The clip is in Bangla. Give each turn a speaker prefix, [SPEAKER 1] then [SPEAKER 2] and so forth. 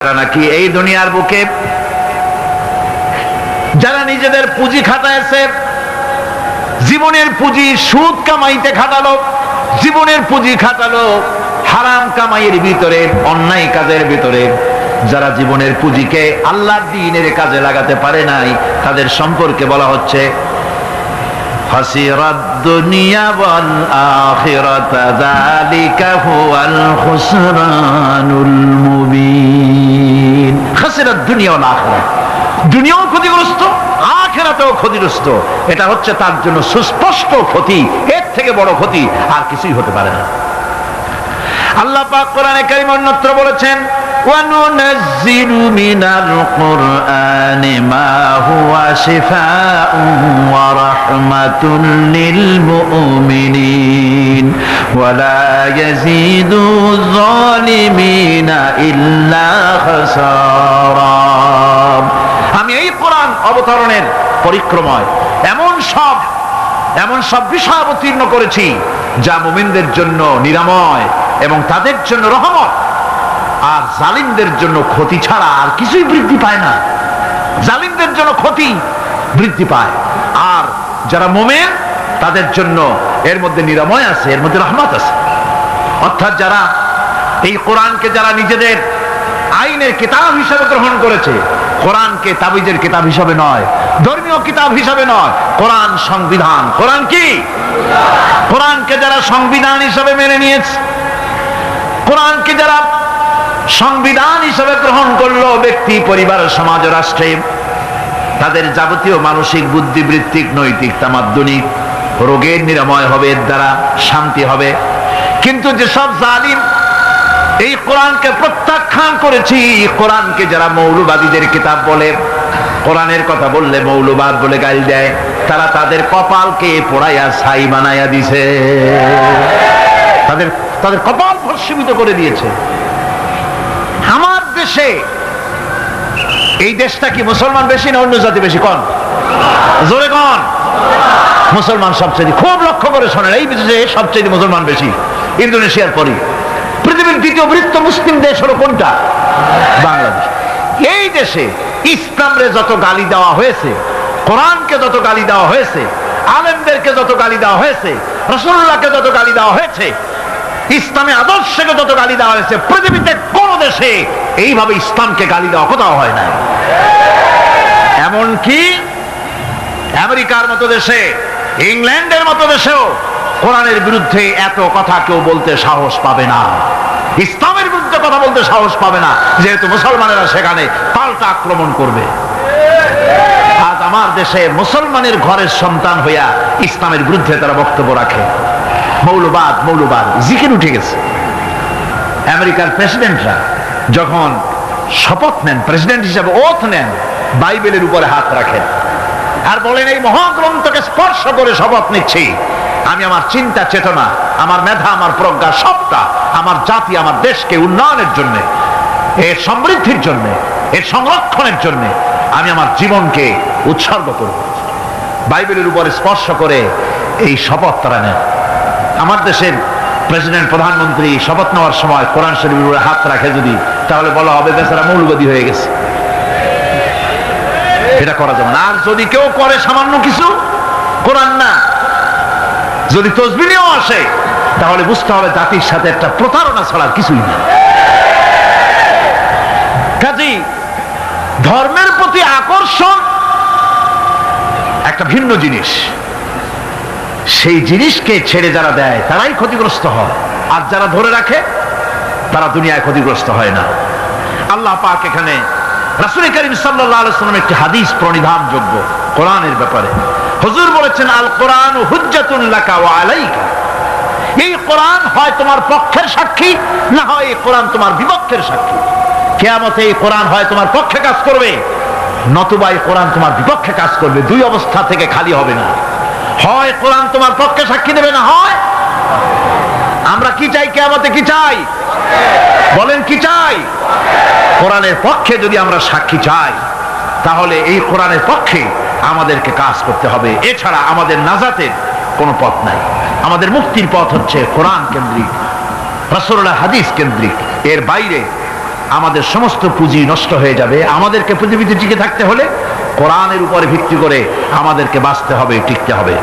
[SPEAKER 1] নাকি এই দুনিয়ার বুকে যারা নিজেদের পুঁজি খাটায়ছে জীবনের পুঁজি সুদ কামাইতে খাটালো, জীবনের পুঁজি খাটালো, হারাম কামাইয়ের ভিতরে, অন্যায় কাজের ভিতরে, যারা জীবনের পুঁজিকে আল্লাহ দিনের কাজে লাগাতে পারে নাই, তাদের সম্পর্কে বলা হচ্ছে, হাসিরাত খাসিরাত দুনিয়াও না আখেরা দুনিয়াও ক্ষতিগ্রস্ত, আখেরাতেও ক্ষতিগ্রস্ত। এটা হচ্ছে তার জন্য সুস্পষ্ট ক্ষতি, এর থেকে বড় ক্ষতি আর কিছুই হতে পারে না। আল্লাহ পাক কোরআনে কারিম অন্যত্র বলেছেন আমি আমি এই কোরআন অবতরণের পরিক্রমায় এমন সব এমন সব বিষয় অবতীর্ণ করেছি যা মুমিনদের জন্য নিরাময় এবং তাদের জন্য রহমত। আর জালিমদের জন্য ক্ষতি ছাড়া আর কিছুই বৃদ্ধি পায় না। জালিমদের জন্য ক্ষতি বৃদ্ধি পায়। আর যারা মোমেন, তাদের জন্য এর মধ্যে নিরাময় আছে, এর মধ্যে রহমত আছে। অর্থাৎ যারা এই কোরআনকে যারা নিজেদের আইনের কিতাব হিসাবে গ্রহণ করেছে, কোরআনকে তাবিজের কিতাব হিসাবে নয়, ধর্মীয় কিতাব হিসাবে নয়, কোরআন সংবিধান। কোরআন কি? কোরআনকে যারা সংবিধান হিসাবে মেনে নিয়েছে, কোরআনকে যারা সংবিধান হিসাবে গ্রহণ করল ব্যক্তি, পরিবার, সমাজ, রাষ্ট্রে, তাদের যাবতীয় মানসিক বুদ্ধিবৃত্তিক নৈতিক, তামাদ্দনিক, রোগের নিরাময় হবে, এর দ্বারা শান্তি হবে। কিন্তু যেসব জালিম এই কোরআনকে প্রত্যাখ্যান করেছি। কোরআনকে যারা মৌলবাদীদের কিতাব বলে, কোরআনের কথা বললে মৌলবাদ বলে গাল দেয়, তারা তাদের কপালকে পোড়াইয়া ছাই বানাইয়া দিছে। তাদের তাদের কপাল ভস্মীভূত করে দিয়েছে। আমার দেশে, এই দেশটা কি মুসলমান বেশি না অন্য জাতি বেশি? কন? জোরে কন? মুসলমান সবচেয়ে, খুব লক্ষ্য করে শোনেন, এই দেশে সবচেয়ে মুসলমান বেশি, ইন্দোনেশিয়ার পরই। পৃথিবীর দ্বিতীয় বৃত্ত মুসলিম দেশ হলো কোনটা? বাংলাদেশ। এই দেশে ইসলামরে যত গালি দেওয়া হয়েছে, কোরআনকে যত গালি দেওয়া হয়েছে, আলেমদেরকে যত গালি দেওয়া হয়েছে রসুল্লাহকে যত গালি দেওয়া হয়েছে, ইসলামী আদর্শকে যত গালি দেওয়া হয়েছে, পৃথিবীতে কোন দেশে এইভাবে ইসলামকে গালি দেওয়া কোথাও হয় না এমনকি আমেরিকার মতো দেশে, ইংল্যান্ডের মতো দেশেও কোরআনের বিরুদ্ধে এত কথা কেউ বলতে সাহস পাবে না। ইসলামের বিরুদ্ধে কথা বলতে সাহস পাবে না, যেহেতু মুসলমানেরা সেখানে পাল্টা আক্রমণ করবে। আজ আমার দেশে মুসলমানের ঘরের সন্তান হইয়া ইসলামের বিরুদ্ধে তারা বক্তব্য রাখে। মৌলবাদ মৌলবাদ, জিকির উঠে গেছে। আমেরিকার প্রেসিডেন্টরা যখন শপথ নেন, প্রেসিডেন্ট হিসাবে ওথ নেন, বাইবেলের উপরে হাত রাখেন। আর বলেন, এই মহাগ্রন্থকে স্পর্শ করে শপথ নিচ্ছি। আমি আমার চিন্তা চেতনা, আমার মেধা, আমার প্রজ্ঞা, সবটা আমার জাতি, আমার দেশকে উন্নয়নের জন্য, এর সমৃদ্ধির জন্য, এর সংরক্ষণের জন্য আমি আমার জীবনকে উৎসর্গ করব। বাইবেলের উপরে স্পর্শ করে এই শপথ তারা নেন। আমার দেশের প্রেসিডেন্ট, প্রধানমন্ত্রী শপথ নেওয়ার সময় কোরআন শরীফের উপরে হাত রাখে যদি, তাহলে বলা হবে বেচারা মৌলবাদী হয়ে গেছে। এটা করা যাবে না। আর যদি কেউ করে সামান্য কিছু, কোরআন না যদি তসবিনেও আসে, তাহলে বুঝতে হবে জাতির সাথে একটা প্রতারণা ছাড়া আর কিছুই না কাজী, ধর্মের প্রতি আকর্ষণ একটা ভিন্ন জিনিস। সেই জিনিসকে ছেড়ে যারা দেয়, তারাই ক্ষতিগ্রস্ত হয়। আর যারা ধরে রাখে, তারা দুনিয়ায় ক্ষতিগ্রস্ত হয় না। আল্লাহ পাক এখানে রাসুল করিম সাল্লাম একটি হাদিস প্রণিধান যোগ্য কোরআনের ব্যাপারে। হুজুর বলেছেন আল কোরআন এই কোরআন হয় তোমার পক্ষের সাক্ষী, না হয় এই কোরআন তোমার বিপক্ষের সাক্ষী। কেয়ামতে এই কোরআন হয় তোমার পক্ষে কাজ করবে, নতুবা এই কোরআন তোমার বিপক্ষে কাজ করবে, দুই অবস্থা থেকে খালি হবে না। হয় কোরআন তোমার পক্ষে সাক্ষী দেবে, না হয়। আমরা কি চাই, কেয়ামতে কি চাই? বলেন, কি চাই? কোরআনের পক্ষে যদি আমরা সাক্ষী চাই, তাহলে এই কোরআনের পক্ষে আমাদেরকে কাজ করতে হবে। এছাড়া আমাদের নাজাতের কোনো পথ নাই। আমাদের মুক্তির পথ হচ্ছে কোরআন কেন্দ্রিক রসুল্লাহ হাদিস কেন্দ্রিক। এর বাইরে আমাদের সমস্ত পুঁজি নষ্ট হয়ে যাবে। আমাদেরকে পৃথিবীতে টিকে থাকতে হলে কোরআনের উপরে ভিত্তি করে আমাদেরকে বাঁচতে হবে, টিকতে হবে।